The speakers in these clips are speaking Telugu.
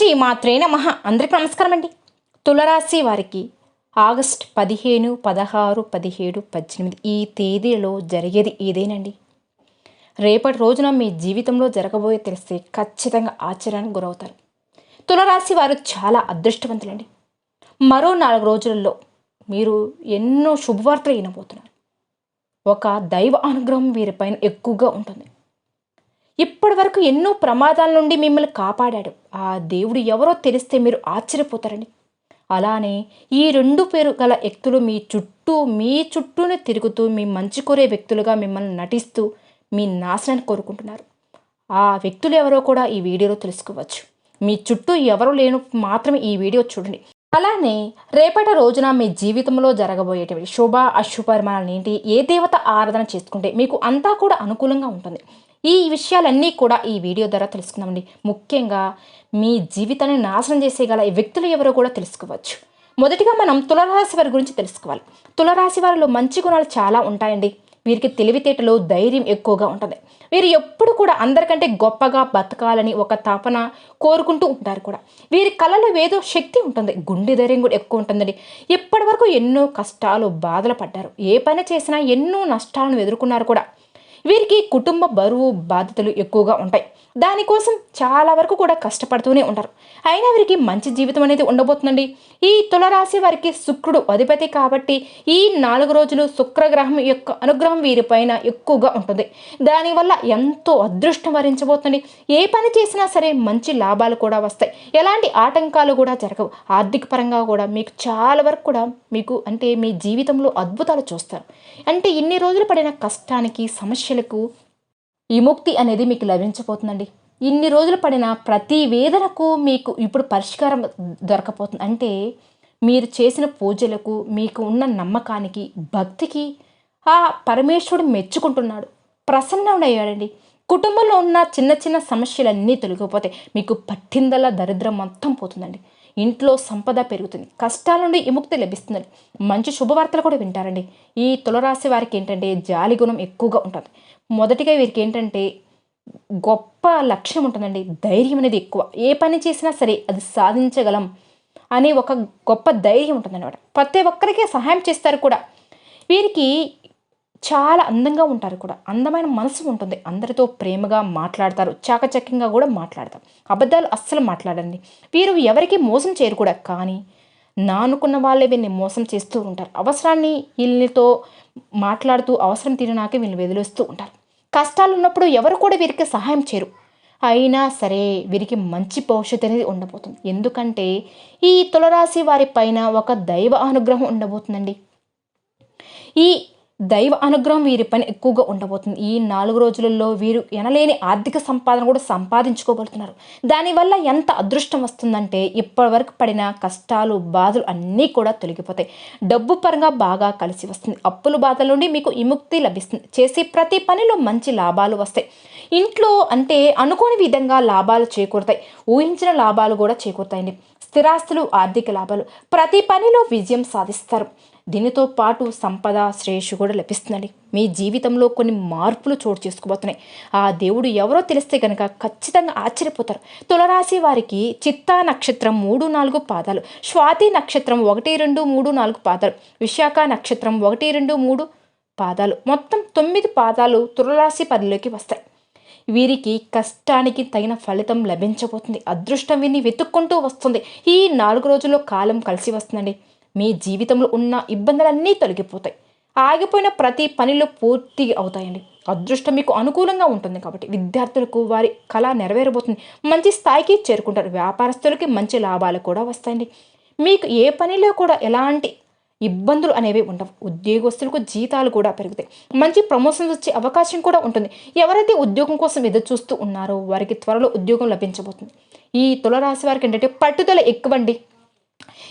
శ్రీ మాత్రే నమ. అందరికి నమస్కారం అండి. తులరాశి వారికి ఆగస్ట్ పదిహేను పదహారు పదిహేడు పద్దెనిమిది ఈ తేదీలో జరిగేది ఏదేనండి? రేపటి రోజున మీ జీవితంలో జరగబోయే తెలిస్తే ఖచ్చితంగా ఆశ్చర్యానికి గురవుతారు. తులరాశి వారు చాలా అదృష్టవంతులండి. మరో నాలుగు రోజులలో మీరు ఎన్నో శుభవార్తలు వినబోతున్నారు. ఒక దైవ అనుగ్రహం వీరిపైన ఎక్కువగా ఉంటుంది. ఇప్పటి వరకు ఎన్నో ప్రమాదాల నుండి మిమ్మల్ని కాపాడాడు. ఆ దేవుడు ఎవరో తెలిస్తే మీరు ఆశ్చర్యపోతారండి అలానే ఈ రెండు పేరు గల వ్యక్తులు మీ చుట్టూ మీ చుట్టూనే తిరుగుతూ మీ మంచి కోరే వ్యక్తులుగా మిమ్మల్ని నటిస్తూ మీ నాశనాన్ని కోరుకుంటున్నారు. ఆ వ్యక్తులు ఎవరో కూడా ఈ వీడియోలో తెలుసుకోవచ్చు. మీ చుట్టూ ఎవరు లేను మాత్రమే ఈ వీడియో చూడండి. అలానే రేపటి రోజున మీ జీవితంలో జరగబోయేటువంటి శుభ అశుభ పరిమాణాలు ఏంటి? ఏ దేవత ఆరాధన చేసుకుంటే మీకు అంతా కూడా అనుకూలంగా ఉంటుంది. ఈ విషయాలన్నీ కూడా ఈ వీడియో ద్వారా తెలుసుకుందామండి. ముఖ్యంగా మీ జీవితాన్ని నాశనం చేసేగల ఈ వ్యక్తులు ఎవరో కూడా తెలుసుకోవచ్చు. మొదటిగా మనం తులరాశి వారి గురించి తెలుసుకోవాలి. తులరాశి వారిలో మంచి గుణాలు చాలా ఉంటాయండి. వీరికి తెలివితేటలు ధైర్యం ఎక్కువగా ఉంటుంది. వీరు ఎప్పుడు కూడా అందరికంటే గొప్పగా బతకాలని ఒక తపన కోరుకుంటూ ఉంటారు కూడా. వీరి కళలో ఏదో శక్తి ఉంటుంది. గుండె ధైర్యం కూడా ఎక్కువ ఉంటుందండి. ఇప్పటి వరకు ఎన్నో కష్టాలు బాధలు పడ్డారు. ఏ పని చేసినా ఎన్నో నష్టాలను ఎదుర్కొన్నారు కూడా. వీరికి కుటుంబ బరువు బాధ్యతలు ఎక్కువగా ఉంటాయి. దానికోసం చాలా వరకు కూడా కష్టపడుతూనే ఉంటారు అయినా వీరికి మంచి జీవితం అనేది ఉండబోతుందండి. ఈ తులరాశి వారికి శుక్రుడు అధిపతి కాబట్టి ఈ నాలుగు రోజులు శుక్రగ్రహం యొక్క అనుగ్రహం వీరిపైన ఎక్కువగా ఉంటుంది. దానివల్ల ఎంతో అదృష్టం వరించబోతుంది ఏ పని చేసినా సరే మంచి లాభాలు కూడా వస్తాయి. ఎలాంటి ఆటంకాలు కూడా జరగవు. ఆర్థిక పరంగా కూడా మీకు చాలా వరకు కూడా మీకు అంటే మీ జీవితంలో అద్భుతాలు చూస్తారు. అంటే ఇన్ని రోజులు పడిన కష్టానికి సమస్యలకు విముక్తి అనేది మీకు లభించబోతుందండి. ఇన్ని రోజులు పడిన ప్రతి వేదనకు మీకు ఇప్పుడు పరిష్కారం దొరకపోతుంది. అంటే మీరు చేసిన పూజలకు మీకు ఉన్న నమ్మకానికి భక్తికి ఆ పరమేశ్వరుడు మెచ్చుకుంటున్నాడు. ప్రసన్నమయ్యాడండి కుటుంబంలో ఉన్న చిన్న చిన్న సమస్యలన్నీ తొలగిపోతాయి. మీకు పట్టిందల్లా దరిద్రం మొత్తం పోతుందండి. ఇంట్లో సంపద పెరుగుతుంది. కష్టాల నుండి విముక్తి లభిస్తుందండి. మంచి శుభవార్తలు కూడా వింటారండి. ఈ తులరాశి వారికి ఏంటంటే జాలి గుణం ఎక్కువగా ఉంటుంది. మొదటిగా వీరికి ఏంటంటే గొప్ప లక్ష్యం ఉంటుందండి ధైర్యం అనేది ఎక్కువ. ఏ పని చేసినా సరే అది సాధించగలం అనే ఒక గొప్ప ధైర్యం ఉంటుందన్నమాట. ప్రతి ఒక్కరికి సహాయం చేస్తారు కూడా. వీరికి చాలా అందంగా ఉంటారు కూడా. అందమైన మనసు ఉంటుంది. అందరితో ప్రేమగా మాట్లాడతారు. చాకచక్యంగా కూడా మాట్లాడతారు. అబద్ధాలు అస్సలు మాట్లాడండి. వీరు ఎవరికి మోసం చేయరు కూడా. కానీ నానుకున్న వాళ్ళే వీళ్ళని మోసం చేస్తూ ఉంటారు. అవసరాన్ని వీళ్ళతో మాట్లాడుతూ అవసరం తీరినాకే వీళ్ళని వదిలేస్తూ ఉంటారు. కష్టాలు ఉన్నప్పుడు ఎవరు కూడా వీరికి సహాయం చేయరు. అయినా సరే వీరికి మంచి భవిష్యత్తు అనేది ఉండబోతుంది. ఎందుకంటే ఈ తులరాశి వారి పైన ఒక దైవ అనుగ్రహం ఉండబోతుందండి. ఈ దైవ అనుగ్రహం వీరి పని ఎక్కువగా ఉండబోతుంది. ఈ నాలుగు రోజులలో వీరు ఎనలేని ఆర్థిక సంపాదన కూడా సంపాదించుకోగలుగుతున్నారు దానివల్ల ఎంత అదృష్టం వస్తుందంటే ఇప్పటివరకు పడిన కష్టాలు బాధలు అన్నీ కూడా తొలగిపోతాయి. డబ్బు పరంగా బాగా కలిసి వస్తుంది. అప్పుల బాధల నుండి మీకు విముక్తి లభిస్తుంది. చేసే ప్రతి పనిలో మంచి లాభాలు వస్తాయి. ఇంట్లో అంటే అనుకోని విధంగా లాభాలు చేకూరుతాయి. ఊహించిన లాభాలు కూడా చేకూరుతాయండి. స్థిరాస్తులు ఆర్థిక లాభాలు. ప్రతి పనిలో విజయం సాధిస్తారు. దీనితో పాటు సంపద శ్రేయస్సు కూడా లభిస్తుందండి. మీ జీవితంలో కొన్ని మార్పులు చోటు చేసుకోబోతున్నాయి. ఆ దేవుడు ఎవరో తెలిస్తే కనుక ఖచ్చితంగా ఆశ్చర్యపోతారు. తులరాశి వారికి చిత్తా నక్షత్రం మూడు నాలుగు పాదాలు స్వాతి నక్షత్రం ఒకటి రెండు మూడు నాలుగు పాదాలు విశాఖ నక్షత్రం ఒకటి రెండు మూడు పాదాలు. మొత్తం తొమ్మిది పాదాలు తులరాశి పరిలోకి వస్తాయి. వీరికి కష్టానికి తగిన ఫలితం లభించబోతుంది. అదృష్టం విని వెతుక్కుంటూ వస్తుంది. ఈ నాలుగు రోజుల్లో కాలం కలిసి వస్తుందండి. మీ జీవితంలో ఉన్న ఇబ్బందులన్నీ తొలగిపోతాయి. ఆగిపోయిన ప్రతి పనిలో పూర్తి అవుతాయండి. అదృష్టం మీకు అనుకూలంగా ఉంటుంది కాబట్టి విద్యార్థులకు వారి కళ నెరవేరబోతుంది. మంచి స్థాయికి చేరుకుంటారు. వ్యాపారస్తులకి మంచి లాభాలు కూడా వస్తాయండి. మీకు ఏ పనిలో కూడా ఎలాంటి ఇబ్బందులు అనేవి ఉండవు. ఉద్యోగస్తులకు జీతాలు కూడా పెరుగుతాయి. మంచి ప్రమోషన్స్ వచ్చే అవకాశం కూడా ఉంటుంది. ఎవరైతే ఉద్యోగం కోసం ఎదురు చూస్తూ ఉన్నారో వారికి త్వరలో ఉద్యోగం లభించబోతుంది. ఈ తులరాశి వారికి ఏంటంటే పట్టుదల ఎక్కువండి.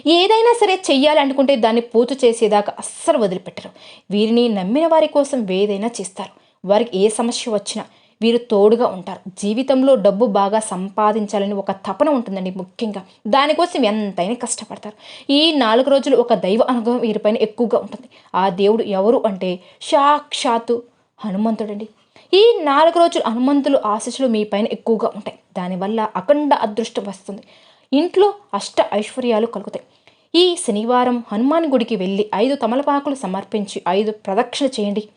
ఏదైనా సరే చెయ్యాలనుకుంటే దాన్ని పూర్తి చేసేదాకా అస్సలు వదిలిపెట్టరు. వీరిని నమ్మిన వారి కోసం ఏదైనా చేస్తారు. వారికి ఏ సమస్య వచ్చినా వీరు తోడుగా ఉంటారు. జీవితంలో డబ్బు బాగా సంపాదించాలని ఒక తపన ఉంటుందండి ముఖ్యంగా. దానికోసం ఎంతైనా కష్టపడతారు. ఈ నాలుగు రోజులు ఒక దైవ అనుభవం వీరిపైన ఎక్కువగా ఉంటుంది. ఆ దేవుడు ఎవరు అంటే సాక్షాత్తు హనుమంతుడండి. ఈ నాలుగు రోజులు హనుమంతులు ఆశీస్సులు మీ పైన ఎక్కువగా ఉంటాయి. దానివల్ల అఖండ అదృష్టం వస్తుంది. ఇంట్లో అష్ట ఐశ్వర్యాలు కలుగుతాయి. ఈ శనివారం హనుమాన్ గుడికి వెళ్ళి ఐదు తమలపాకులు సమర్పించి ఐదు ప్రదక్షిణ చేయండి.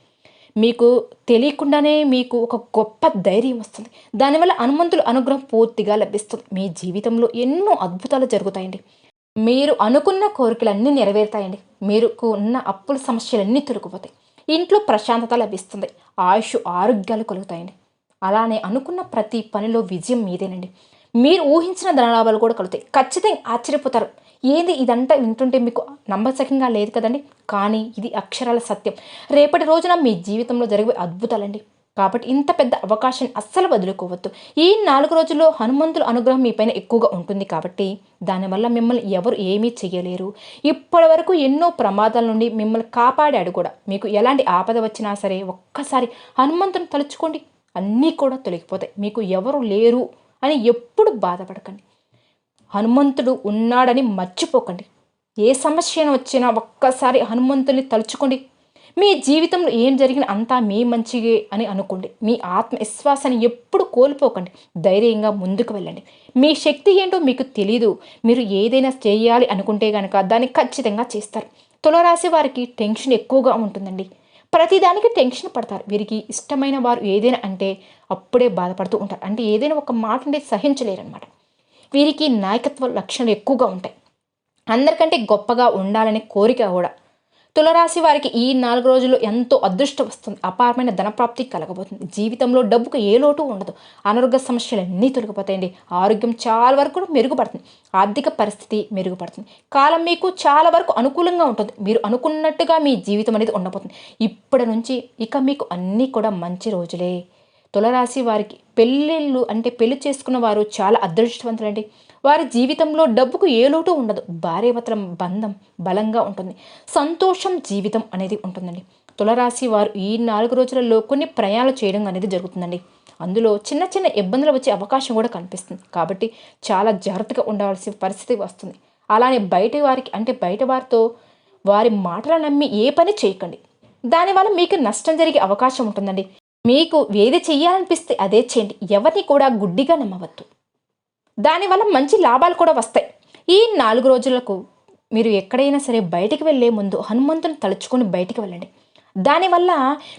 మీకు తెలియకుండానే మీకు ఒక గొప్ప ధైర్యం వస్తుంది. దానివల్ల హనుమంతుల అనుగ్రహం పూర్తిగా లభిస్తుంది. మీ జీవితంలో ఎన్నో అద్భుతాలు జరుగుతాయండి. మీరు అనుకున్న కోరికలన్నీ నెరవేరుతాయండి. మీకు ఉన్న అప్పుల సమస్యలన్నీ తొలగిపోతాయి. ఇంట్లో ప్రశాంతత లభిస్తుంది. ఆయుష్ ఆరోగ్యాలు కలుగుతాయండి. అలానే అనుకున్న ప్రతి పనిలో విజయం మీదేనండి. మీరు ఊహించిన ధనలాభాలు కూడా కలుగుతాయి. ఖచ్చితంగా ఆశ్చర్యపోతారు. ఏంది ఇదంతా వింటుంటే మీకు నమ్మసకంగా లేదు కదండి? కానీ ఇది అక్షరాల సత్యం. రేపటి రోజున మీ జీవితంలో జరిగే అద్భుతాలండి. కాబట్టి ఇంత పెద్ద అవకాశాన్ని అస్సలు వదులుకోవద్దు. ఈ నాలుగు రోజుల్లో హనుమంతుల అనుగ్రహం మీ పైన ఎక్కువగా ఉంటుంది కాబట్టి దానివల్ల మిమ్మల్ని ఎవరు ఏమీ చేయలేరు ఇప్పటి వరకు ఎన్నో ప్రమాదాల నుండి మిమ్మల్ని కాపాడాడు కూడా. మీకు ఎలాంటి ఆపద వచ్చినా సరే ఒక్కసారి హనుమంతుని తలుచుకోండి. అన్నీ కూడా తొలగిపోతాయి. మీకు ఎవరు లేరు. అని ఎప్పుడు బాధపడకండి. హనుమంతుడు ఉన్నాడని మర్చిపోకండి. ఏ సమస్య వచ్చినా ఒక్కసారి హనుమంతుని తలుచుకోండి. మీ జీవితంలో ఏం జరిగిన అంతా మీ మంచిగే అని అనుకోండి. మీ ఆత్మవిశ్వాసాన్ని ఎప్పుడు కోల్పోకండి. ధైర్యంగా ముందుకు వెళ్ళండి. మీ శక్తి ఏంటో మీకు తెలీదు. మీరు ఏదైనా చేయాలి అనుకుంటే కనుక దాన్ని ఖచ్చితంగా చేస్తారు. తులరాశి వారికి టెన్షన్ ఎక్కువగా ఉంటుందండి. ప్రతిదానికి టెన్షన్ పడతారు. వీరికి ఇష్టమైన వారు ఏదైనా అంటే అప్పుడే బాధపడుతూ ఉంటారు. అంటే ఏదైనా ఒక మాట అంటే సహించలేరనమాట వీరికి నాయకత్వ లక్షణాలు ఎక్కువగా ఉంటాయి. అందరికంటే గొప్పగా ఉండాలనే కోరిక కూడా తులరాశి వారికి ఈ నాలుగు రోజుల్లో ఎంతో అదృష్టం వస్తుంది. అపారమైన ధనప్రాప్తి కలగబోతుంది. జీవితంలో డబ్బుకు ఏ లోటు ఉండదు. అనారోగ్య సమస్యలు అన్నీ తొలగిపోతాయండి. ఆరోగ్యం చాలా వరకు మెరుగుపడుతుంది. ఆర్థిక పరిస్థితి మెరుగుపడుతుంది. కాలం మీకు చాలా వరకు అనుకూలంగా ఉంటుంది. మీరు అనుకున్నట్టుగా మీ జీవితం అనేది ఉండబోతుంది. ఇప్పటి నుంచి ఇక మీకు అన్నీ కూడా మంచి రోజులే. తులరాశి వారికి పెళ్ళిళ్ళు అంటే పెళ్ళి చేసుకున్న వారు చాలా అదృష్టవంతులండి. వారి జీవితంలో డబ్బుకు ఏ లోటు ఉండదు. భార్యభర్తల బంధం బలంగా ఉంటుంది. సంతోషం జీవితం అనేది ఉంటుందండి. తులరాశి వారు ఈ నాలుగు రోజులలో కొన్ని ప్రయాణాలు చేయడం అనేది జరుగుతుందండి. అందులో చిన్న చిన్న ఇబ్బందులు వచ్చే అవకాశం కూడా కనిపిస్తుంది. కాబట్టి చాలా జాగ్రత్తగా ఉండవలసిన పరిస్థితి వస్తుంది. అలానే బయట వారికి అంటే బయట వారితో వారి మాటలు నమ్మి ఏ పని చేయకండి. దానివల్ల మీకు నష్టం జరిగే అవకాశం ఉంటుందండి. మీకు ఏది చెయ్యాలనిపిస్తే అదే చేయండి. ఎవరిని కూడా గుడ్డిగా నమ్మవద్దు. దానివల్ల మంచి లాభాలు కూడా వస్తాయి. ఈ నాలుగు రోజులకు మీరు ఎక్కడైనా సరే బయటికి వెళ్ళే ముందు హనుమంతుని తలుచుకొని బయటికి వెళ్ళండి. దానివల్ల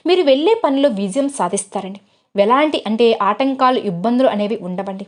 మీరు వెళ్ళే పనిలో విజయం సాధిస్తారండి. ఎలాంటి అంటే ఆటంకాలు ఇబ్బందులు అనేవి ఉండవండి.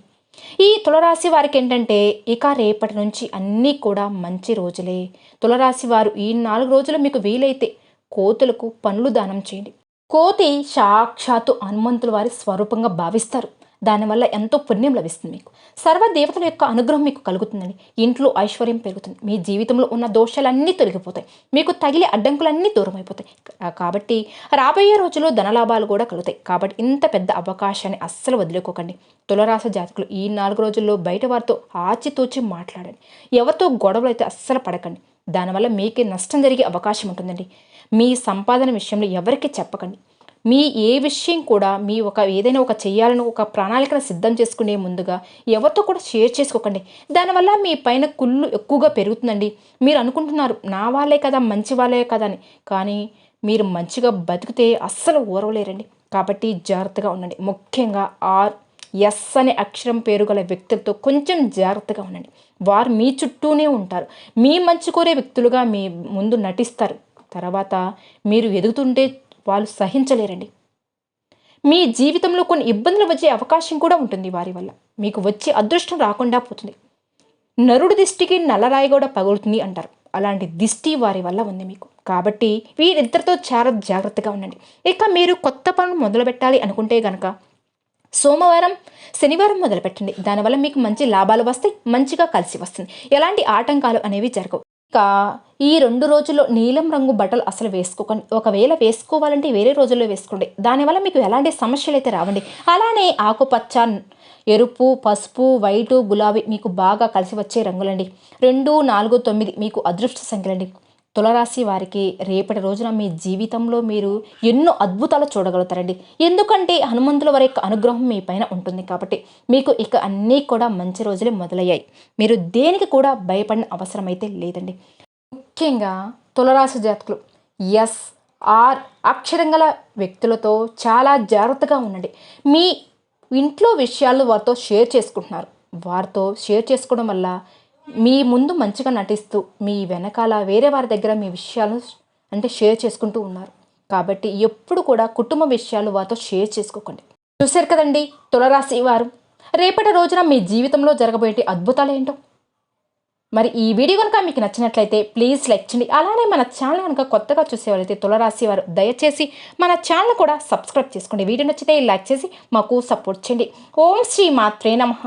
ఈ తులరాశి వారికి ఏంటంటే ఇక రేపటి నుంచి అన్నీ కూడా మంచి రోజులే. తులరాశి వారు ఈ నాలుగు రోజులు మీకు వీలైతే కోతులకు పనులు దానం చేయండి. కోతి సాక్షాత్తు హనుమంతుల వారి స్వరూపంగా భావిస్తారు. దానివల్ల ఎంతో పుణ్యం లభిస్తుంది మీకు. సర్వ దేవతల యొక్క అనుగ్రహం మీకు కలుగుతుందండి. ఇంట్లో ఐశ్వర్యం పెరుగుతుంది. మీ జీవితంలో ఉన్న దోషాలన్నీ తొలగిపోతాయి. మీకు తగిలే అడ్డంకులన్నీ దూరం అయిపోతాయి కాబట్టి రాబోయే రోజుల్లో ధనలాభాలు కూడా కలుగుతాయి. కాబట్టి ఇంత పెద్ద అవకాశాన్ని అస్సలు వదులుకోకండి. తులరాశ జాతకులు ఈ నాలుగు రోజుల్లో బయట వారితో ఆచితూచి మాట్లాడండి. ఎవరితో గొడవలు అయితే అస్సలు పడకండి. దానివల్ల మీకే నష్టం జరిగే అవకాశం ఉంటుందండి. మీ సంపాదన విషయంలో ఎవరికి చెప్పకండి. మీ ఏ విషయం కూడా మీ ఒక ఏదైనా ఒక చేయాలని ఒక ప్రణాళికను సిద్ధం చేసుకునే ముందుగా ఎవరితో కూడా షేర్ చేసుకోకండి. దానివల్ల మీ పైన కుళ్ళు ఎక్కువగా పెరుగుతుందండి. మీరు అనుకుంటున్నారు నా వాళ్ళే కదా మంచి వాళ్ళే కదా అని. కానీ మీరు మంచిగా బతికితే అస్సలు ఊరవలేరండి. కాబట్టి జాగ్రత్తగా ఉండండి. ముఖ్యంగా ఆర్ ఎస్ అనే అక్షరం పేరు గల వ్యక్తులతో కొంచెం జాగ్రత్తగా ఉండండి. వారు మీ చుట్టూనే ఉంటారు. మీ మంచి కోరే వ్యక్తులుగా మీ ముందు నటిస్తారు. తర్వాత మీరు ఎదుగుతుంటే వాళ్ళు సహించలేరండి. మీ జీవితంలో కొన్ని ఇబ్బందులు వచ్చే అవకాశం కూడా ఉంటుంది వారి వల్ల. మీకు వచ్చే అదృష్టం రాకుండా పోతుంది. నరుడి దిష్టికి నల్లరాయి కూడా పగులుతుంది అంటారు. అలాంటి దిష్టి వారి వల్ల ఉంది మీకు. కాబట్టి వీరిద్దరితో చాలా జాగ్రత్తగా ఉండండి. ఇక మీరు కొత్త పనులు మొదలు పెట్టాలి అనుకుంటే గనక సోమవారం శనివారం మొదలుపెట్టండి. దానివల్ల మీకు మంచి లాభాలు వస్తాయి మంచిగా కలిసి వస్తుంది. ఎలాంటి ఆటంకాలు అనేవి జరగవు. ఇంకా ఈ రెండు రోజుల్లో నీలం రంగు బట్టలు అసలు వేసుకోకండి. ఒకవేళ వేసుకోవాలంటే వేరే రోజుల్లో వేసుకోండి. దానివల్ల మీకు ఎలాంటి సమస్యలు అయితే రావండి. అలానే ఆకుపచ్చ ఎరుపు పసుపు వైటు గులాబీ మీకు బాగా కలిసి వచ్చే రంగులండి. రెండు నాలుగు తొమ్మిది మీకు అదృష్ట సంఖ్యలండి. తులరాశి వారికి రేపటి రోజున మీ జీవితంలో మీరు ఎన్నో అద్భుతాలు చూడగలుగుతారండి. ఎందుకంటే హనుమంతుల వారి యొక్క అనుగ్రహం మీ పైన ఉంటుంది కాబట్టి మీకు ఇక అన్నీ కూడా మంచి రోజులే మొదలయ్యాయి. మీరు దేనికి కూడా భయపడిన అవసరం అయితే లేదండి. ముఖ్యంగా తులరాశి జాతకులు ఎస్ ఆర్ అక్షరం గల వ్యక్తులతో చాలా జాగ్రత్తగా ఉండండి. మీ ఇంట్లో విషయాలు వారితో షేర్ చేసుకుంటున్నారు. వారితో షేర్ చేసుకోవడం వల్ల మీ ముందు మంచిగా నటిస్తూ మీ వెనకాల వేరే వారి దగ్గర మీ విషయాలు అంటే షేర్ చేసుకుంటూ ఉన్నారు. కాబట్టి ఎప్పుడు కూడా కుటుంబ విషయాలు వారితో షేర్ చేసుకోకండి. చూశారు కదండి తులరాశి వారు? రేపటి రోజున మీ జీవితంలో జరగబోయే అద్భుతాలు ఏంటో? మరి ఈ వీడియో కనుక మీకు నచ్చినట్లయితే ప్లీజ్ లైక్ చేయండి. అలానే మన ఛానల్ కనుక కొత్తగా చూసేవారైతే తులరాశి వారు దయచేసి మన ఛానల్ కూడా సబ్స్క్రైబ్ చేసుకోండి. వీడియో నచ్చితే లైక్ చేసి మాకు సపోర్ట్ చేయండి. ఓం శ్రీ మాత్రే నమః.